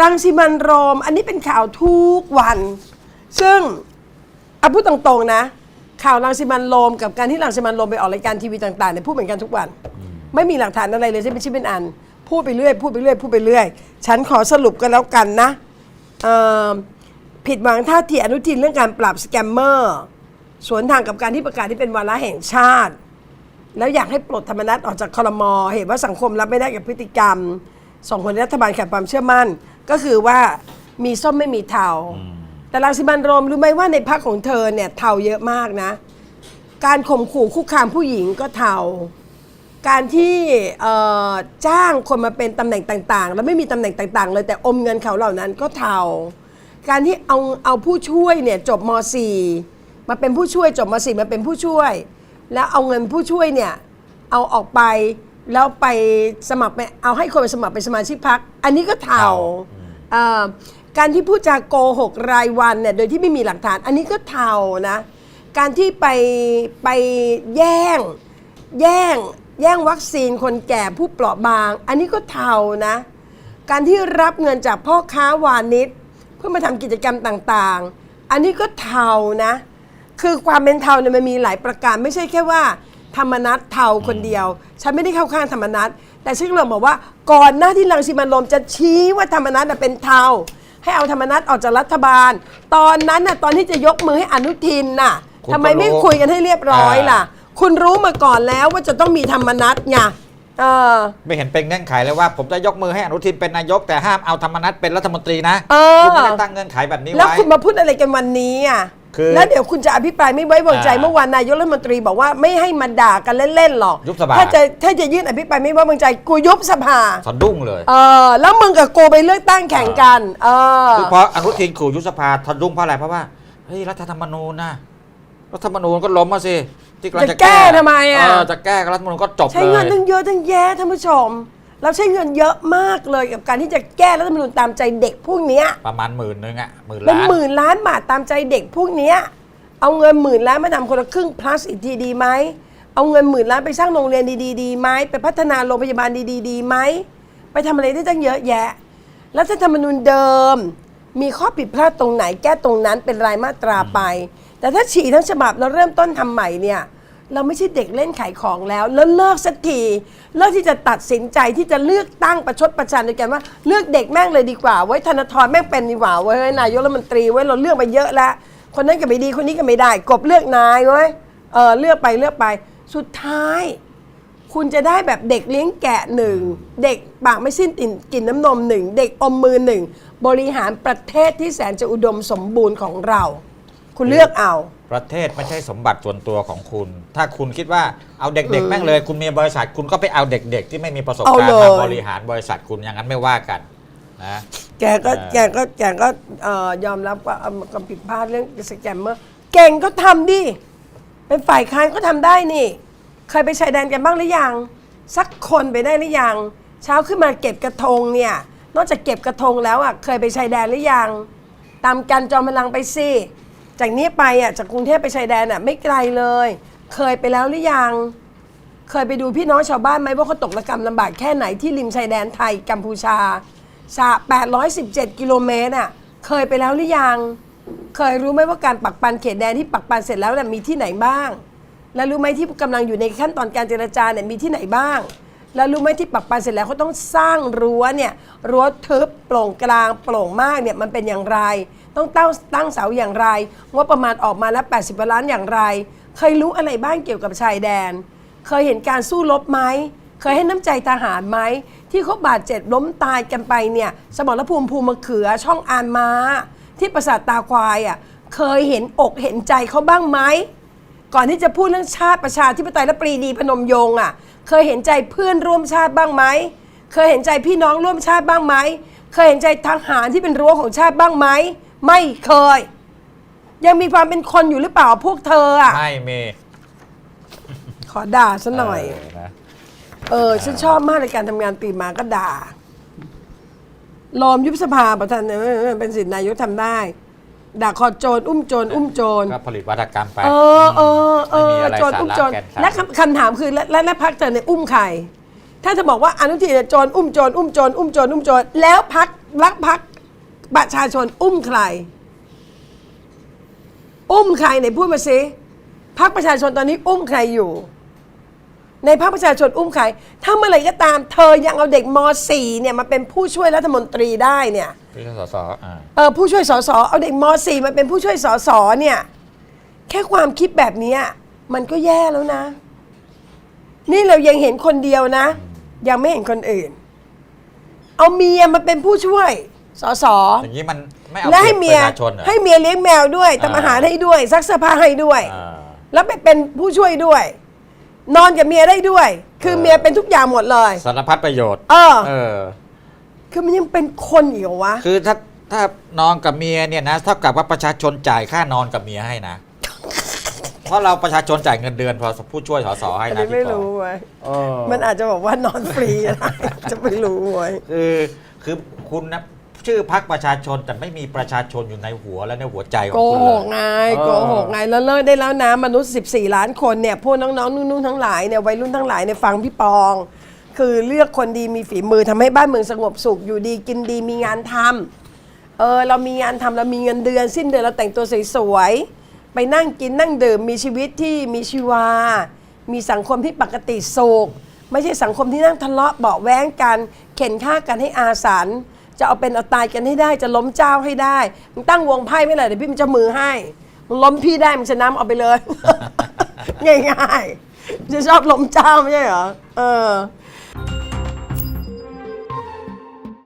รังสิมันโรม อันนี้เป็นข่าวทุกวัน ซึ่งเอาพูดตรงๆนะ ข่าวรังสิมันโรมกับการที่รังสิมันโรมไปออกรายการทีวีต่างๆเนี่ยพูดเหมือนกันทุกวัน ไม่มีหลักฐานอะไรเลยที่เป็นชิ้นเป็นอัน พูดไปเรื่อยพูดไปเรื่อยพูดไปเรื่อย ฉันขอสรุปกันแล้วกันนะผิดหวังท่าทีอนุทินเรื่องการปราบสแกมเมอร์สวนทางกับการที่ประกาศที่เป็นวาระแห่งชาติ แล้วอยากให้ปลดธรรมนัฐออกจากคอรมอเหตุว่าสังคมรับไม่ได้กับพฤติกรรม ส่งผลรัฐบาลขาดความเชื่อมั่น ก็คือว่ามีส้มไม่มีเทา แต่รังสิมันต์โรมรู้ไหมว่าในพักของเธอเนี่ยเทาเยอะมากนะ การข่มขู่คุกคามผู้หญิงก็เทา การที่เอ่อจ้างคนมาเป็นตำแหน่งต่าง ๆ แล้วไม่มีตำแหน่งต่าง ๆ เลยแต่อมเงินเขาเหล่านั้นก็เทา การที่เอาเอาผู้ช่วยเนี่ยจบม .4 มาเป็นผู้ช่วยจบม .4 มาเป็นผู้ช่วย แล้วเอาเงินผู้ช่วยเนี่ยเอาออกไป แล้วไปสมัครไปเอาให้คนไปสมัครเป็นสมาชิกพัก อันนี้ก็เทาเอ่อการที่พูดจาโกหกรายวันเนี่ยโดยที่ไม่มีหลักฐาน อันนี้ก็เทานะ การที่ไปไปแย่งแย่งแย่งวัคซีนคนแก่ผู้เปราะบาง อันนี้ก็เทานะ การที่รับเงินจากพ่อค้าวานิชเพื่อมาทำกิจกรรมต่างๆ อันนี้ก็เทานะ คือความเป็นเทาเนี่ยมันมีหลายประการไม่ใช่แค่ว่า ธรรมนัตเทาคนเดียว ฉันไม่ได้เข้าข้างธรรมนัตแต่ฉันกำลังบอกว่าก่อนหน้าที่รังสิมันต์โรมจะชี้ว่าธรรมนัตน่ะเป็นเทาให้เอาธรรมนัตออกจากรัฐบาล ตอนนั้นน่ะตอนที่จะยกมือให้อนุทินน่ะคุณทำไมไม่ก็รู้คุยกันให้เรียบร้อยอ่าล่ะคุณรู้มาก่อนแล้วว่าจะต้องมีธรรมนัตไงเออ ไม่เห็นเป็นเงื่อนไขเลยว่า ผมจะยกมือให้อนุทินเป็นนายก แต่ห้ามเอาธรรมนัฐเป็นรัฐมนตรีนะเออ คุณไม่ได้ตั้งเงื่อนไขแบบนี้แล้วไว้ คุณมาพูดอะไรกันวันนี้อะ คือแล้วเดี๋ยวคุณจะอภิปรายไม่ไว้วางใจอ่าเมื่อวานนายกรัฐมนตรีบอกว่าไม่ให้มาด่ากันเล่นๆหรอกยุบสภา ถ้าจะถ้าจะยื่นอภิปรายไม่ไว้วางใจกูยุบสภาสะดุ้งเลย เออแล้วมึงกับกูไปเลือกตั้งแข่งกันเออ คือเพราะอนุทินขู่ยุบสภาสะดุ้งเพราะอะไรเพราะว่าเฮ้ยรัฐธรรมนูญนะรัฐธรรมนูญก็ล้มมาสิที่กำลังจะจะแก้ทำไมอะเออจะแก้รัฐธรรมนูญก็จบใช้เลเงินยตั้งเยอะตั้งแยะท่านผู้ชม เราใช้เงินเยอะมากเลยกับการที่จะแก้รัฐธรรมนูญตามใจเด็กพวกเนี้ยประมาณหมื่นนึงอะหมื่นเป็นล้านหมื่นล้านบาทตามใจเด็กพวกเนี้ยเอาเงินหมื่นล้านมาทำคนละครึ่ง plus อีกทีดีไหมเอาเงินหมื่นล้านไปสร้างโรงเรียนดีๆดีไหมไปพัฒนาโรงพยาบาลดีๆดีไหมไปทำอะไรได้ตั้งเยอะแยะรัฐธรรมนูญเดิม มีข้อผิดพลาดตรงไหนแก้ตรงนั้นเป็นรายมาตราไป แต่ถ้าฉีกทั้งฉบับแล้วเริ่มต้นทำใหม่เนี่ย เราไม่ใช่เด็กเล่นขายของแล้ว แล้วเลิกสักทีเลิกที่จะตัดสินใจที่จะเลือกตั้งประชดประชันด้วยกันว่า เลือกเด็กแม่งเลยดีกว่าไว้ธนาธรแม่งเป็นดีกว่าเว้ยนายกรัฐมนตรีไว้เราเลือกไปเยอะแล้ว คนนั้นก็ไม่ดีคนนี้ก็ไม่ได้ กบเลือกนายเว้ยเออเลือกไปเลือกไป สุดท้าย คุณจะได้แบบเด็กเลี้ยงแกะหนึ่งเด็กปากไม่สิ้นกลิ่นกินน้ำนมหนึ่งเด็กอมมือหนึ่งบริหารประเทศที่แสนจะอุดมสมบูรณ์ของเรา คุณเลือกเอา ประเทศไม่ใช่สมบัติส่วนตัวของคุณ ถ้าคุณคิดว่าเอาเด็กๆแม่งเลย คุณมีบริษัทคุณก็ไปเอาเด็ก ๆ ที่ไม่มีประสบการเอาณ์เลยมาบริหารบริษัทคุณอย่างนั้นไม่ว่ากันนะแกก็เออแกก็แกก็เอ่อยอมรับว่าเอ่อความผิดพลาดเรื่องสแกมเมอร์เก่งก็ทำดิ เป็นฝ่ายค้านก็ทำได้นี่ เคยไปชายแดนกันบ้างหรือยัง สักคนไปได้หรือยัง เช้าขึ้นมาเก็บกระทงเนี่ย นอกจากเก็บกระทงแล้วอะเคยไปชายแดนหรือยัง ตามกันจอมพลังไปสิ จากนี้ไปอะจากกรุงเทพไปชายแดนอะไม่ไกลเลย เคยไปแล้วหรือยัง เคยไปดูพี่น้องชาวบ้านไหมว่าเขาตกระกรรมลำบากแค่ไหนที่ริมชายแดนไทยกัมพูชาสะ817 กิโลเมตรอะเคยไปแล้วหรือยัง เคยรู้ไหมว่าการปักปันเขตแดนที่ปักปันเสร็จแล้วเนี่ยมีที่ไหนบ้าง แล้วรู้ไหมที่กำลังอยู่ในขั้นตอนการเจรจาเนี่ยมีที่ไหนบ้าง แล้วรู้ไหมที่ปักปันเสร็จแล้วเขาต้องสร้างรั้วเนี่ยรั้วทึบโปร่งกลางโปร่งมากเนี่ยมันเป็นอย่างไร ต้องตั้งตั้งเสาอย่างไร งบประมาณออกมาแล้ว80กว่าล้านอย่างไร เคยรู้อะไรบ้างเกี่ยวกับชายแดน เคยเห็นการสู้รบไหม เคยให้น้ำใจทหารไหม ที่เขาบาดเจ็บล้มตายกันไปเนี่ย สมรภูมิภูมิมะเขือช่องอานม้า ที่ปราสาทตาควายอะ เคยเห็นอกเห็นใจเขาบ้างไหม ก่อนที่จะพูดเรื่องชาติประชาธิปไตยและปรีดีพนมยงค์อะ เคยเห็นใจเพื่อนร่วมชาติบ้างไหม เคยเห็นใจพี่น้องร่วมชาติบ้างไหม เคยเห็นใจทหารที่เป็นรั้วของชาติบ้างไหม ไม่เคย ยังมีความเป็นคนอยู่หรือเปล่าพวกเธออะไม่มีขอด่าซะหน่อย เนะเออ ฉันชอบมากในการทำงานตื่นมาก็ด่าลอมยุบสภาประธานเนี่ยเป็นสิทธินายกทำได้ ด่าคอโจร อุ้มโจร อุ้มโจร ก็ผลิตวัฒกรรมไปเออเออเอไม่มีออะไรโจรสาอุ้มระโจรแก่นสาร และคำคำถามคือและและและพักเธอเนี่ยอุ้มใคร ถ้าเธอบอกว่าอนุทินเนี่ยโจรอุ้มโจรอุ้มโจรอุ้มโจรอุ้มโจรแล้วพักรักพัก ประชาชนอุ้มใคร อุ้มใครไหนพูดมาสิพักประชาชนตอนนี้อุ้มใครอยู่ ในพรรคประชาชนอุ้มใคร ถ้าเมื่อไหร่ก็ตาม เธอยังเอาเด็กม .4 เนี่ยมาเป็นผู้ช่วยรัฐมนตรีได้เนี่ยพี่สสอ่าเออผู้ช่วยสสเอาเด็กม .4 มาเป็นผู้ช่วยสสเนี่ยแค่ความคิดแบบเนี้ยมันก็แย่แล้วนะ นี่เรายังเห็นคนเดียวนะ ยังไม่เห็นคนอื่น เอาเมียมาเป็นผู้ช่วย สสอย่างนี้มันไม่เอาและเปรีให้ยบเมีปยระชาชนเหรอให้เมียเลี้ยงแมวด้วยทำอ่าอาหารให้ด้วยซักเสื้อผ้าให้ด้วย อ่า แล้วไปเป็นผู้ช่วยด้วย นอนกับเมียได้ด้วย คือเออ เมียเป็นทุกอย่างหมดเลย สารพัดประโยชน์ เออ เออ คือมันยังเป็นคนอีกเหรอวะ คือถ้าถ้านอนกับเมียเนี่ยนะเท่ากับว่าประชาชนจ่ายค่านอนกับเมียให้นะ เพราะเราประชาชนจ่ายเงินเดือนพอผู้ช่วยสสให้อันนะนี้ไม่พี่ปอรู้เว้ยเออมันอาจจะบอกว่านอนฟรีอะไรจะไม่รู้เว้ย คือคือคุณนะ ชื่อพักประชาชนแต่ไม่มีประชาชนอยู่ในหัวและในหัวใจของโกคุณหเลยกไงเออโกหกไงแล้วเลิกได้แล้วนะมนุษย์ 14 ล้านคนเนี่ยพวกน้องๆนุ่นๆทั้งหลายเนี่ยวัยรุ่นทั้งหลายเนี่ยฟังพี่ปอง คือเลือกคนดีมีฝีมือทำให้บ้านเมืองสงบสุขอยู่ดีกินดีมีงานทำเออเรามีงานทำเรามีเงินเดือน สิ้นเดือนเราแต่งตัวสวยๆไปนั่งกินนั่งดื่มมีชีวิตที่มีชีวา มีสังคมที่ปกติสุขไม่ใช่สังคมที่นั่งทะเลาะเบาะแว้งกัน เข็นฆ่ากันให้อาสัน จะเอาเป็นเอาตายกันให้ได้จะล้มเจ้าให้ได้มึงตั้งวงไพ่ไม่เลยเดี๋ยวพี่มันจะมือให้มึงล้มพี่ได้มึงชนะมึงเอาไปเลย ง่ายๆจะชอบล้มเจ้าไม่ใช่เหรอเออ